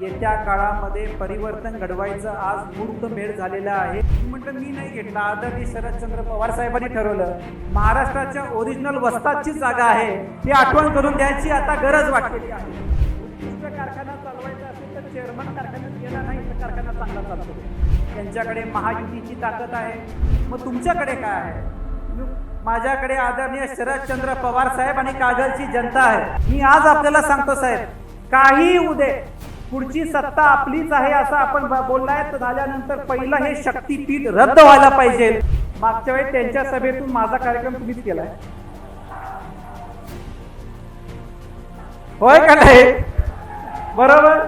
येत्या काळामध्ये परिवर्तन घडवायचं आज मुहूर्तमेढ झालेला आहे. म्हटलं मी नाही घेतला आदरणीय शरदचंद्र पवार साहेबांनी ठरवलं. महाराष्ट्राच्या ओरिजिनल वस्तादची जागा आहे. ती आठवण करून द्यायची आता गरज वाटलेली आहे उत्कृष्ट कारखाना चालवायचा असेल तर चेअरमन कारखान्यात गेला नाही. तर कारखाना चांगला चालतो. त्यांच्याकडे महायुतीची ताकद आहे. मग तुमच्याकडे काय आहे? माझ्याकडे आदरणीय शरदचंद्र पवार साहेब आणि कागलची जनता आहे. मी आज आपल्याला सांगतो साहेब काही उदे पुढची सत्ता आपलीच आहे असं आपण बोललाय तर झाल्यानंतर पहिलं हे शक्तीपीठ रद्द व्हायला पाहिजे. मागच्या वेळी त्यांच्या सभेतून माझा कार्यक्रम तुम्हीच केलाय. होय का नाही? बरोबर?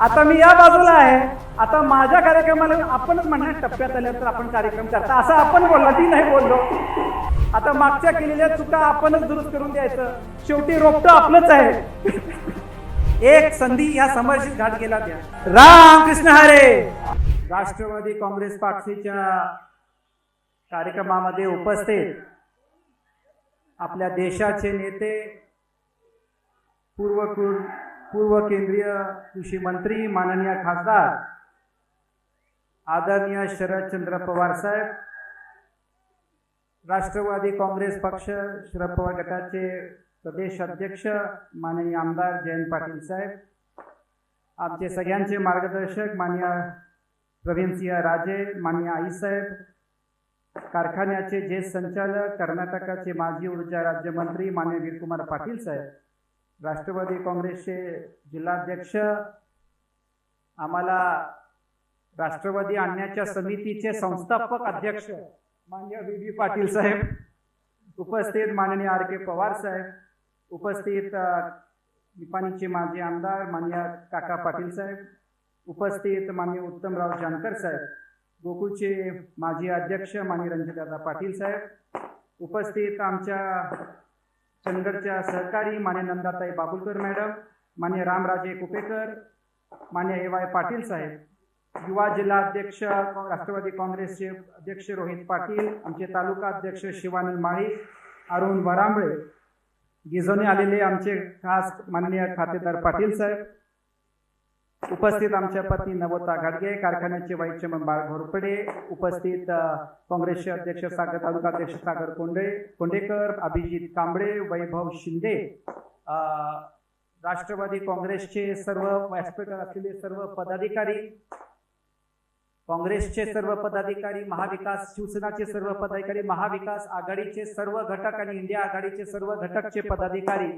आता मी या बाजूला आहे. आता माझ्या कार्यक्रमाला आपणच म्हणणार टप्प्यात आल्यानंतर आपण कार्यक्रम करता. असं आपण बोलला ती नाही बोललो. आता मागच्या केलेल्या चुका आपणच दुरुस्त करून द्यायचं. शेवटी रोपटं आपलंच आहे. एक संधी या समर्जित घाट गेला त्या. राम कृष्ण हरे! राष्ट्रवादी काँग्रेस पक्षाच्या कार्यक्रमामध्ये उपस्थित आपल्या देशाचे नेते पूर्व पूर्व केंद्रीय कृषी मंत्री माननीय खासदार आदरणीय शरदचंद्र पवार साहेब राष्ट्रवादी काँग्रेस पक्ष शरद पवार गटाचे प्रदेश अध्यक्ष माननीय आमदार जयंत पाटील साहेब आमचे सगळ्यांचे मार्गदर्शक माननीय प्रवीणसिंह राजे माननीय आईसाहेब कारखान्याचे जे संचालक कर्नाटकाचे माजी ऊर्जा राज्यमंत्री मान्य वीरकुमार पाटील साहेब राष्ट्रवादी काँग्रेसचे जिल्हाध्यक्ष आम्हाला राष्ट्रवादी आणण्याच्या समितीचे संस्थापक अध्यक्ष मान्य व्ही पाटील साहेब उपस्थित माननीय आर. के. पवार साहेब उपस्थित निपाणीचे माजी आमदार मान्य काका पाटील साहेब उपस्थित मान्य उत्तमराव जानकर साहेब गोकुळचे माजी अध्यक्ष मान्य रणजितदादा पाटील साहेब उपस्थित आमच्या चंदगडच्या सहकारी मान्य नंदाताई बाबुलकर मॅडम मान्य रामराजे कुपेकर मान्य ए वाय पाटील साहेब युवा जिल्हा अध्यक्ष राष्ट्रवादी काँग्रेसचे अध्यक्ष रोहित पाटील आमचे तालुका अध्यक्ष शिवानंद माळी अरुण वरांबळे गिजोने आलेले आमचे खास माननीय खातेदार पाटील साहेब उपस्थित आमच्या पत्नी नवोता घाडगे कारखान्याचे वाईस चेअरमन बाळ घोरपडे उपस्थित काँग्रेसचे अध्यक्ष सागर तालुका अध्यक्ष सागर कोंडे कोंडेकर अभिजित कांबळे वैभव शिंदे राष्ट्रवादी काँग्रेसचे सर्व व्यासपीठावर असलेले सर्व पदाधिकारी काँग्रेसचे सर्व पदाधिकारी महाविकास शिवसेनाचे सर्व पदाधिकारी महाविकास आघाडीचे सर्व घटक आणि इंडिया आघाडीचे सर्व घटकचे पदाधिकारी.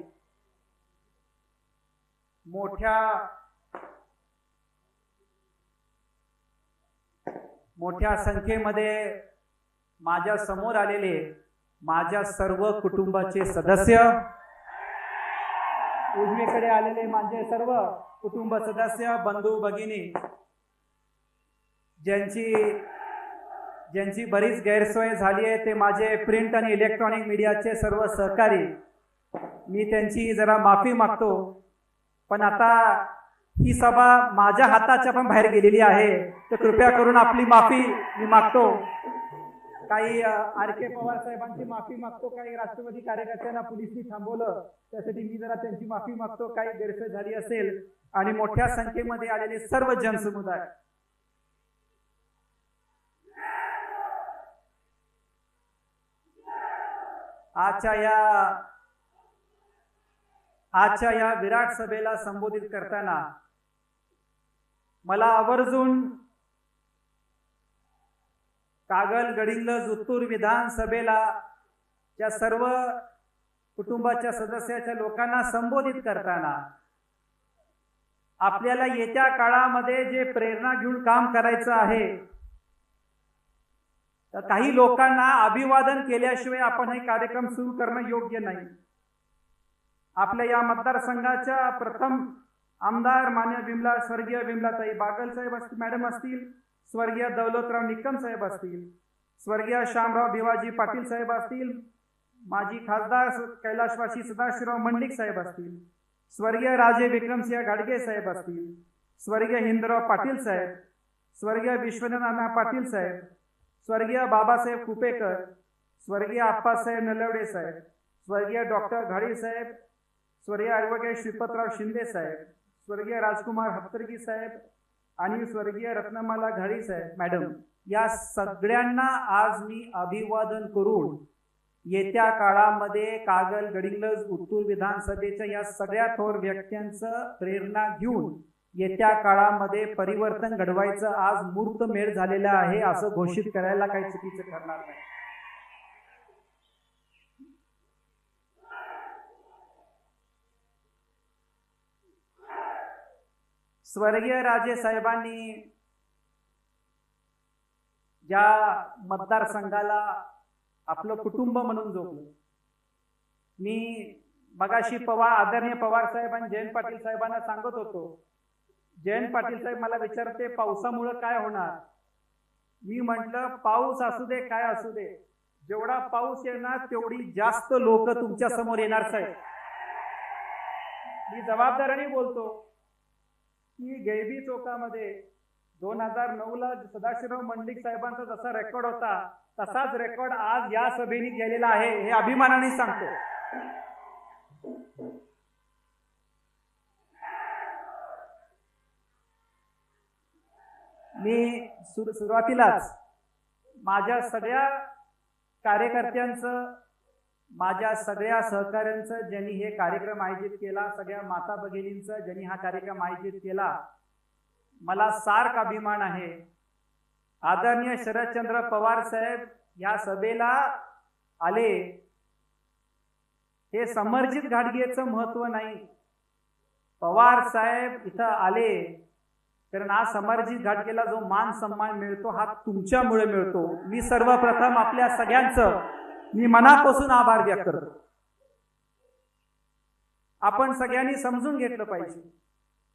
मोठ्या मोठ्या संख्येमध्ये माझ्यासमोर आलेले माझ्या सर्व कुटुंबाचे सदस्य. उजवीकडे आलेले माझे सर्व कुटुंब सदस्य बंधू भगिनी. ज्यांची ज्यांची बरीच गैरसोय झाली आहे ते माझे प्रिंट आणि इलेक्ट्रॉनिक मीडियाचे सर्व सहकारी. मी त्यांची जरा माफी मागतो. पण आता ही सभा माझ्या हाताच्या पण बाहेर गेलेली आहे. तर कृपया करून आपली माफी मी मागतो. काही आर के पवार साहेबांची माफी मागतो. काही राष्ट्रवादी कार्यकर्त्यांना पोलिसनी थांबवलं. त्यासाठी मी जरा त्यांची माफी मागतो. काही गैरसोय झाली असेल. आणि मोठ्या संख्येमध्ये आलेले सर्व जनसमुदाय. आजच्या या आजच्या या विराट सभेला संबोधित करताना मला आवर्जून कागल गडिंग जुत्तूर विधानसभेला या सर्व कुटुंबाच्या सदस्याच्या लोकांना संबोधित करताना आपल्याला येत्या काळामध्ये जे प्रेरणा घेऊन काम करायचं आहे तर काही लोकांना अभिवादन केल्याशिवाय आपण हे कार्यक्रम सुरू करणं योग्य नाही. आपल्या या मतदारसंघाच्या प्रथम आमदार मान्य विमला स्वर्गीय विमलाताई बागल साहेब असतील मॅडम असतील स्वर्गीय दौलतराव निकम साहेब असतील स्वर्गीय श्यामराव भिवाजी पाटील साहेब असतील माजी खासदार कैलाशवासी सदाशिवराव मंडिक साहेब असतील स्वर्गीय राजे विक्रमसिंह गाडगे साहेब असतील स्वर्गीय हिंदराव पाटील साहेब स्वर्गीय विश्वनाथ पाटील साहेब स्वर्गीय बाबासाहेब कुपेकर स्वर्गीय आप्पासाहेब नलवडे साहेब स्वर्गीय डॉक्टर घाडी साहेब स्वर्गीय ॲडव्होकेट श्रीपतराव शिंदे साहेब स्वर्गीय राजकुमार हप्तरगी साहेब आणि स्वर्गीय रत्नमाला घाडी साहेब. मॅडम या सगळ्यांना आज मी अभिवादन करून येत्या काळामध्ये कागल गडिंगलज उत्तूर विधानसभेच्या या सगळ्या थोर व्यक्त्यांचं प्रेरणा घेऊन येत्या काळामध्ये परिवर्तन घडवायचं आज मूर्त मेळ झालेलं आहे असं घोषित करायला काही चुकीचं ठरणार नाही. स्वर्गीय राजे साहेबांनी ज्या मतदारसंघाला आपलं कुटुंब म्हणून जोडलं मी मगाशी पवार आदरणीय पवार साहेब आणि जयंत पाटील साहेबांना सांगत होतो जयंत पाटील साहेब मला विचारते पावसामुळं काय होणार? मी म्हटलं पाऊस असू दे काय असू दे. जेवढा पाऊस येणार तेवढी जास्त लोक तुमच्यासमोर येणार साहेब. मी जबाबदारीने बोलतो की गैबी चौकामध्ये दोन हजार नऊ ला सदाशिवराव मंडलिक साहेबांचा जसा रेकॉर्ड होता तसाच रेकॉर्ड आज या सभेने गेलेला आहे हे अभिमानाने सांगतो. मी सुर सुरुवातीलाच माझ्या सगळ्या कार्यकर्त्यांचं माझ्या सगळ्या सहकाऱ्यांचं ज्यांनी हे कार्यक्रम आयोजित केला सगळ्या माता भगिनींचं ज्यांनी हा कार्यक्रम आयोजित केला मला सार्क अभिमान आहे. आदरणीय शरदचंद्र पवार साहेब या सभेला आले. हे समर्जित घाटगेचं महत्त्व नाही. पवार साहेब इथं आले. कारण आज संभाजी घाटकेला जो मान सन्मान मिळतो हा तुमच्यामुळे मिळतो. मी सर्वप्रथम आपल्या सगळ्यांचं मी मनापासून आभार व्यक्त करतो. आपण सगळ्यांनी समजून घेतलं पाहिजे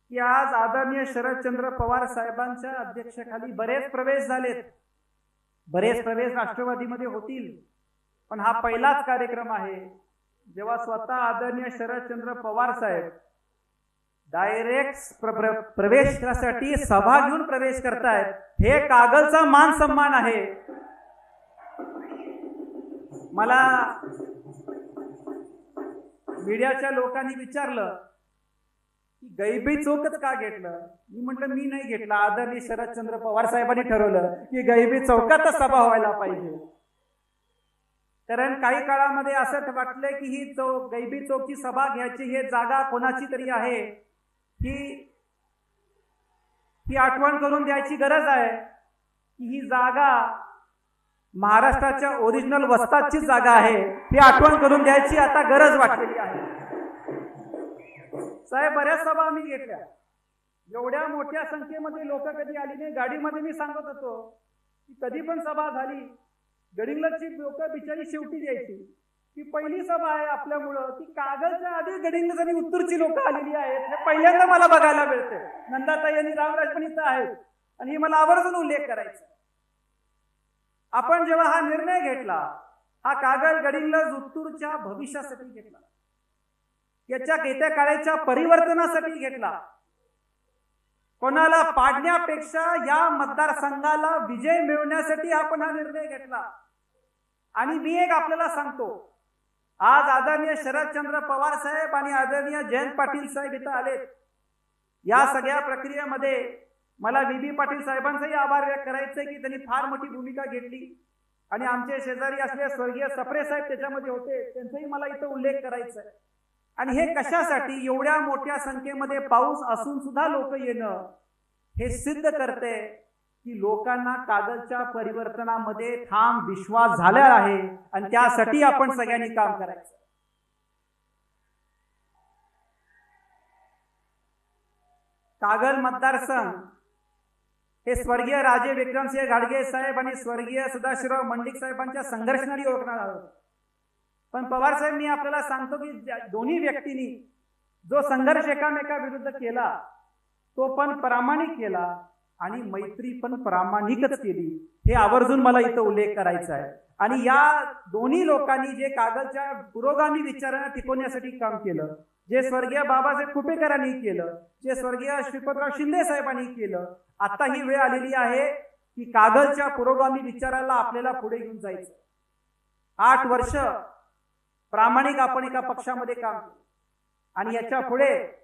की आज आदरणीय शरदचंद्र पवार साहेबांच्या अध्यक्षाखाली बरेच प्रवेश झालेत. बरेच प्रवेश राष्ट्रवादीमध्ये होतील. पण हा पहिलाच कार्यक्रम आहे. जेव्हा स्वतः आदरणीय शरदचंद्र पवार साहेब डायरेक्ट प्रवेश करण्यासाठी सभा घेऊन प्रवेश करतायत. हे कागलचा मान सन्मान आहे. मला मीडियाच्या लोकांनी विचारलं की गैबी चौकच का घेतलं? मी म्हटलं मी नाही घेतलं. आदरणीय शरदचंद्र पवार साहेबांनी ठरवलं की गैबी चौकातच सभा व्हायला पाहिजे. कारण काही काळामध्ये असं वाटलंय की ही चौक गैबी चौकची सभा घ्यायची हे जागा कोणाची तरी आहे. ही ही आठवण करून द्यायची गरज आहे की ही जागा महाराष्ट्राच्या ओरिजिनल वस्तादची जागा आहे. ही आठवण करून द्यायची आता गरज वाटलेली आहे. साहेब बऱ्याच सभा आम्ही घेतल्या. एवढ्या मोठ्या संख्येमध्ये लोक कधी आली नाही. गाडीमध्ये मी सांगत होतो की कधी पण सभा झाली गडिंगलची लोक बिचारी शेवटी द्यायची ती पहिली सभा आहे आपल्यामुळं. ती कागदच्या आधी गडिंग्लज उत्तरची लोक आलेली आहेत. हे पहिल्यांदा मला बघायला मिळते. नंदाताई आणि रामराज पण इथं आहेत. आणि हे मला आवर्जून उल्लेख करायचा आपण जेव्हा हा निर्णय घेतला हा कागद गडिंग्लज उत्तूरच्या भविष्यासाठी घेतला. याच्या येत्या काळाच्या परिवर्तनासाठी घेतला. कोणाला पाडण्यापेक्षा या मतदारसंघाला विजय मिळवण्यासाठी आपण हा निर्णय घेतला. आणि मी एक आपल्याला सांगतो आज आदरणीय शरदचंद्र पवार साहेब आणि आदरणीय जयंत पाटील साहेब इथं आलेत. या सगळ्या प्रक्रियेमध्ये मला व्ही. बी. पाटील साहेबांचाही आभार व्यक्त करायचे की त्यांनी फार मोठी भूमिका घेतली. आणि आमचे शेजारी असले स्वर्गीय सप्रे साहेब त्याच्यामध्ये होते त्यांचाही मला इथं उल्लेख करायचा आहे आणि हे कशासाठी एवढ्या मोठ्या संख्येमध्ये पाऊस असून सुद्धा लोक येणं हे सिद्ध करते की लोकांना कागदच्या परिवर्तनामध्ये ठाम विश्वास झाला आहे आणि त्यासाठी आपण सगळ्यांनी काम करायचं. कागल मतदारसंघ हे स्वर्गीय राजे विक्रमसिंह घाडगे साहेब आणि स्वर्गीय सदाशिवराव मंडिक साहेबांच्या संघर्षणारी ओळखणार आहोत. पण पवार साहेब मी आपल्याला सांगतो की दोन्ही व्यक्तींनी जो संघर्ष एकामेका विरुद्ध केला तो पण प्रामाणिक केला. आणि मैत्री पण प्रामाणिकच केली. हे आवर्जून मला इथं उल्लेख करायचा आहे. आणि या दोन्ही लोकांनी जे कागलच्या पुरोगामी विचारांना टिकवण्यासाठी काम केलं. जे स्वर्गीय बाबासाहेब कुपेकरांनी केलं. जे स्वर्गीय श्रीपतराव शिंदे साहेबांनी केलं. आता ही वेळ आलेली आहे की कागलच्या पुरोगामी विचाराला आपल्याला पुढे घेऊन जायचं. आठ वर्ष प्रामाणिक आपण एका पक्षामध्ये काम केलं. आणि याच्यापुढे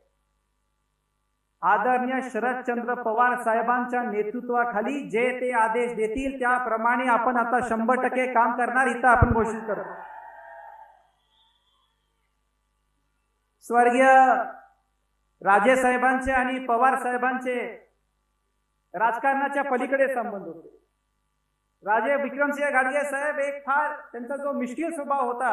आदरणीय शरदचंद्र पवार साहेबांच्या नेतृत्वाखाली जे ते आदेश देतील त्याप्रमाणे आपण आता शंभर टक्के काम करणार इथं आपण घोषित करतो. स्वर्गीय राजे साहेबांचे आणि पवार साहेबांचे राजकारणाच्या पलीकडे संबंध होते. राजे विक्रमसिंह गाडगे साहेब एक फार त्यांचा जो मिश्किल स्वभाव होता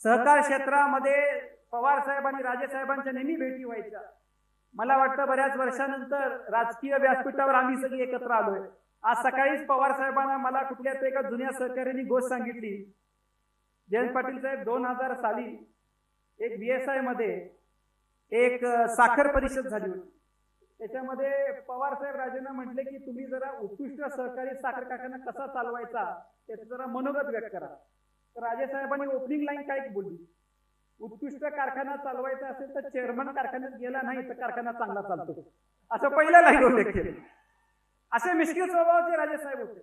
सहकार क्षेत्रामध्ये पवार साहेब आणि राजे साहेबांच्या नेहमी भेटी व्हायच्या. मला वाटतं बऱ्याच वर्षानंतर राजकीय व्यासपीठावर आम्ही सगळी एकत्र आलोय. आज सकाळीच पवार साहेबांना मला कुठल्या तरी एका जुन्या सहकार्याने गोष्ट सांगितली. जयंत पाटील साहेब दोन हजार साली एक बी एस आयमध्ये एक साखर परिषद झाली होती. त्याच्यामध्ये पवार साहेब राजेंना म्हटले की तुम्ही जरा उत्कृष्ट सहकारी साखर कारखाना कसा चालवायचा त्याचं जरा मनोगत व्यक्त करा. तर राजे साहेबांनी ओपनिंग लाईन काय बोलली? उत्कृष्ट कारखाना चालवायचा असेल तर चेअरमन कारखान्यात गेला नाही तर कारखाना चांगला चालतो. असं पहिल्या लाईन उल्लेख केले असे मिश्किल स्वभावाचे राजे साहेब होते.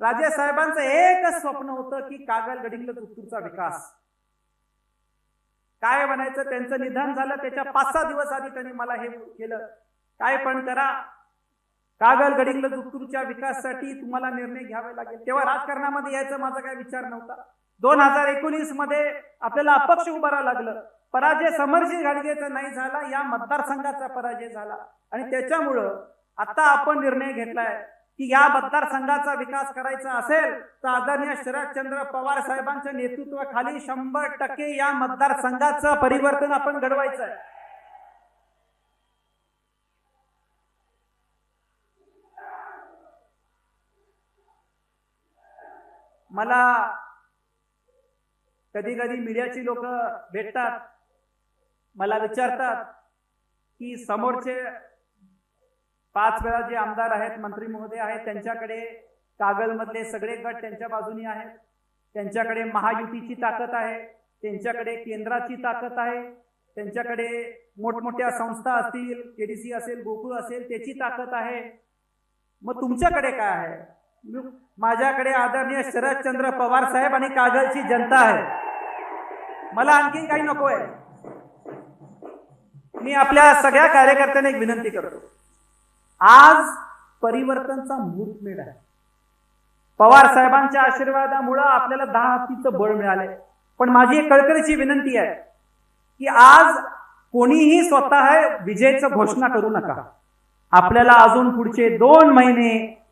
राजे साहेबांचं एकच स्वप्न होतं की कागल गडिंगलज उत्तूरचा विकास. काय म्हणायचं त्यांचं निधन झालं त्याच्या पाच सहा दिवस आधी त्यांनी मला हे केलं. काय पण करा कागल गडिंगलज उत्तूरच्या विकासासाठी तुम्हाला निर्णय घ्यावे लागेल. तेव्हा राजकारणामध्ये यायचा माझा काय विचार नव्हता. दोन हजार एकोणीसमध्ये आपल्याला अपक्ष उभारावं लागलं. पराजय समरजी घाडगेचा नाही झाला या मतदारसंघाचा पराजय झाला. आणि त्याच्यामुळं आता आपण निर्णय घेतलाय की या मतदारसंघाचा विकास करायचा असेल तर आदरणीय शरदचंद्र पवार साहेबांच्या नेतृत्वाखाली शंभर टक्के या मतदारसंघाचं परिवर्तन आपण घडवायचं आहे मला कधी कधी मीडियाची लोक भेटतात मला विचारतात की समोरचे पाच वेळा जे आमदार आहेत मंत्री महोदय आहेत त्यांच्याकडे कागलमधले सगळे गट त्यांच्या बाजूनी आहेत. त्यांच्याकडे महायुतीची ताकद आहे त्यांच्याकडे केंद्राची ताकद आहे त्यांच्याकडे मोठमोठ्या संस्था असतील केडीसी असेल गोकुळ असेल त्याची ताकद आहे. मग तुमच्याकडे काय आहे? माझ्याकडे आदरणीय शरदचंद्र पवार साहेब आणि कागलची जनता आहे. मला आणखी काही नको आहे. मी आपल्या सगळ्या कार्यकर्त्यांना एक विनंती करतो. आज परिवर्तनचा मुहूर्तमेढ आहे. पवार साहेबांच्या आशीर्वादामुळं आपल्याला दहा हत्तीचं बळ मिळालंय. पण माझी एक कळकळीची विनंती आहे की आज कोणीही स्वतः विजयचं घोषणा करू नका. आपल्याला अजून पुढचे दोन महिने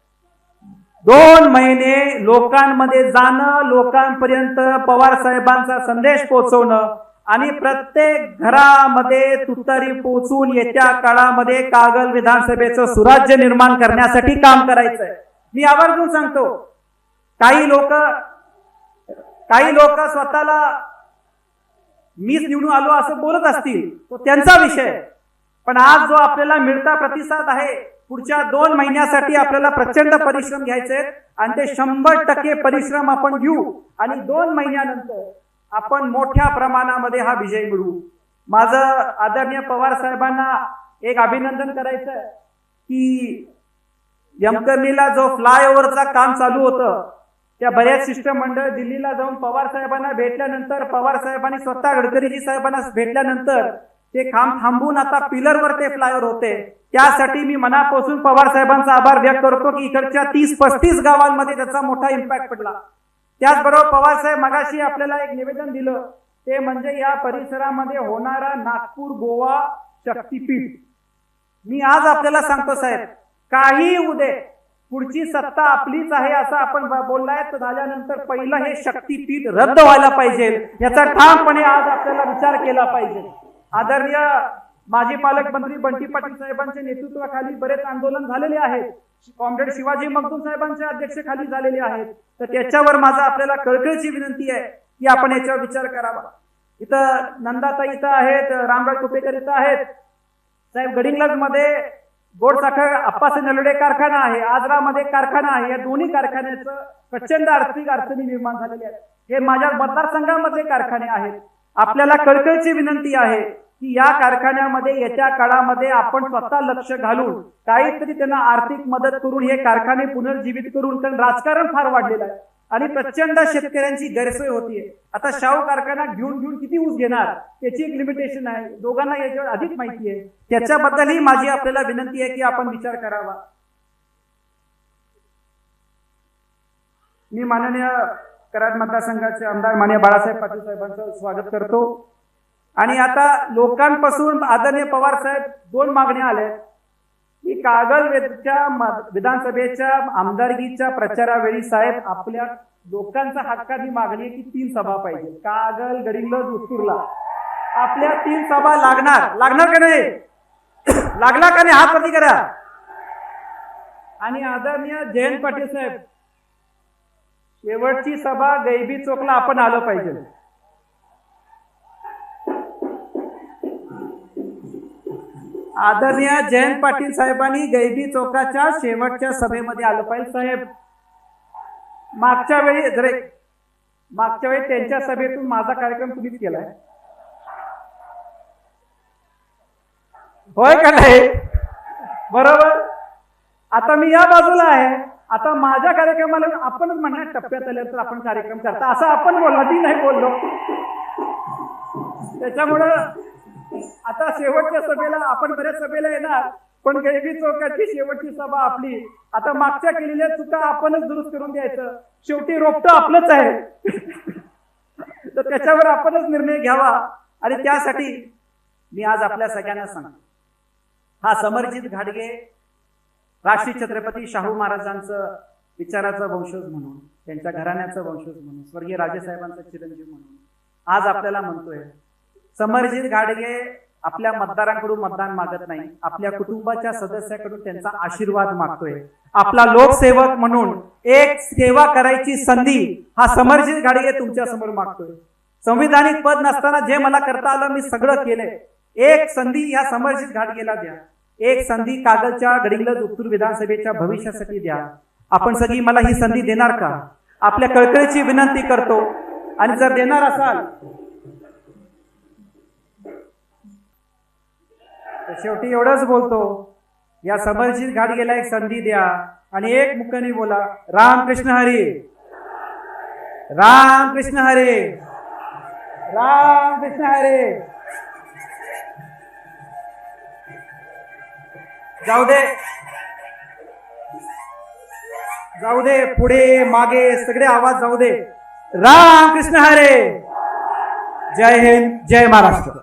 दोन महिने लोकांमध्ये जाणं लोकांपर्यंत पवार साहेबांचा संदेश पोहोचवणं आणि प्रत्येक घरामध्ये तुतारी पोचून येत्या काळामध्ये कागल विधानसभेचं सुराज्य निर्माण करण्यासाठी काम करायचंय. मी आवर्जून सांगतो काही लोक काही लोक स्वतःला मीच निवडून आलो असं बोलत असतील तो त्यांचा विषय. पण आज जो आपल्याला मिळता प्रतिसाद आहे पुढच्या दोन महिन्यासाठी आपल्याला प्रचंड परिश्रम घ्यायचे आणि ते शंभर टक्के परिश्रम आपण घेऊ. आणि दोन महिन्यानंतर आपण मोठ्या प्रमाणामध्ये हा विजय मिळवू. माझं आदरणीय पवार साहेबांना एक अभिनंदन करायचं की यमकर्णीला जो फ्लायओव्हरचा काम चालू होतं त्या बऱ्याच शिष्टमंडळ दिल्लीला जाऊन पवार साहेबांना भेटल्यानंतर पवार साहेबांनी स्वतः गडकरीजी साहेबांना भेटल्यानंतर ते काम थांबून आता पिलरवर ते फ्लायओव्हर होते. त्यासाठी मी मनापासून पवार साहेबांचा आभार व्यक्त करतो की इकडच्या तीस पस्तीस गावांमध्ये त्याचा मोठा इम्पॅक्ट पडला. त्याचबरोबर पवार साहेब मगाशी आपल्याला एक निवेदन दिलं. ते म्हणजे या परिसरामध्ये होणारा नागपूर गोवा शक्तीपीठ. मी आज आपल्याला सांगतो साहेब काही उदे पुढची सत्ता आपलीच आहे असं आपण बोललाय. तर झाल्यानंतर पहिलं हे शक्तीपीठ रद्द व्हायला पाहिजे. याचा ठामपणे आज आपल्याला विचार केला पाहिजे. आदरणीय माजी पालकमंत्री बंटी पाटील साहेबांच्या नेतृत्वाखाली बरेच आंदोलन झालेले आहेत. कॉम्रेड शिवाजी मगदूम साहेबांच्या अध्यक्षतेखाली झालेले आहेत. तर त्याच्यावर माझा आपल्याला कळकळीची विनंती आहे की आपण याच्यावर विचार करावा. इथं नंदाताई इथं आहेत रामराज कुपेकर इथं आहेत. साहेब गडिंगलजमध्ये गोड साखर अप्पासे नलडे कारखाना आहे आजरामध्ये कारखाना आहे. या दोन्ही कारखान्याचं प्रचंड आर्थिक अडचणी निर्माण झालेल्या आहेत. हे माझ्या मतदारसंघामधले कारखाने आहेत. आपल्याला कळकळीची विनंती आहे की या कारखान्यामध्ये येत्या काळामध्ये आपण स्वतः लक्ष घालून काहीतरी त्यांना आर्थिक मदत करून हे कारखाने पुनर्जीवित करून कारण राजकारण फार वाढलेलं आहे. आणि प्रचंड शेतकऱ्यांची गैरसोय होतीये. आता शाहू कारखाना घेऊन घेऊन किती ऊस घेणार? त्याची एक लिमिटेशन आहे. दोघांना याच्यावर अधिक माहिती आहे. त्याच्याबद्दलही माझी आपल्याला विनंती आहे की आपण विचार करावा. मी माननीय कराड मतदारसंघाचे आमदार माननीय बाळासाहेब पाटील साहेबांचं स्वागत करतो. आणि आता लोकांपासून आदरणीय पवार साहेब दोन मागण्या आल्या. की कागल विधानसभेच्या आमदारकीच्या प्रचारावेळी साहेब आपल्या लोकांचा हक्काची मागणी आहे की तीन सभा पाहिजे. कागल गडिंगज उत्तूरला. आपल्या तीन सभा लागणार. लागणार का नाही? लागला का नाही? हात वरती करा आणि आदरणीय जयंत पाटील साहेब शेवटची सभा गैबी चोकला आपण आलं पाहिजे. आदरणीय जयंत पाटील साहेबांनी गैबी चौकाच्या शेवटच्या सभेमध्ये आलं पाहिजे साहेब. मागच्या वेळी जर मागच्या वेळी त्यांच्या सभेतून माझा कार्यक्रम तुम्हीच केलाय. होय का नाही? बरोबर? आता मी या बाजूला आहे. आता माझ्या कार्यक्रमाला आपणच म्हणणार टप्प्यात आल्यानंतर आपण कार्यक्रम करता. असं आपण बोलला ती नाही बोललो. त्याच्यामुळं आता शेवटच्या सभेला आपण बऱ्याच सभेला येणार पण गैबी चौकाची शेवटची सभा आपली. आता मागच्या केलेल्या चुका आपणच दुरुस्त करून द्यायचं शेवटी रोपटं आपलंच आहे. तर त्याच्यावर आपणच निर्णय घ्यावा. आणि त्यासाठी मी आज आपल्या सगळ्यांना सांगतो. हा समरजित घाडगे राष्ट्रीय छत्रपती शाहू महाराजांचं विचाराचा वंशज म्हणून त्यांच्या घराण्याचं वंशज म्हणून स्वर्गीय राजेसाहेबांचा चिरंजीव म्हणून. आज आपल्याला म्हणतोय समरजित घाडगे आपल्या मतदारांकडून मतदान मागत नाही आपल्या कुटुंबाच्या सदस्याकडून त्यांचा आशीर्वाद मागतोय. आपला लोकसेवक म्हणून एक सेवा करायची संधी हा समरजित घाडगे तुमच्यासमोर मागतोय. संविधानिक पद नसताना जे मला करता आलं मी सगळं केलंय. एक संधी ह्या समरजित घाटगेला द्या. एक संधी कागदच्या गडिंगलज उत्तूर विधानसभेच्या भविष्यासाठी द्या. आपण सगळी मला ही संधी देणार का? आपल्या कळकळीची विनंती करतो. आणि जर देणार असाल तर शेवटी एवढंच बोलतो. या समरजित घाटगेला एक संधी द्या. आणि एक मुखाने बोला राम कृष्ण हरी. राम कृष्ण हरे. राम कृष्ण हरे. जाऊ दे. जाऊ दे पुढे मागे सगळे आवाज जाऊ दे. राम कृष्ण हरे. जय हिंद जय महाराष्ट्र.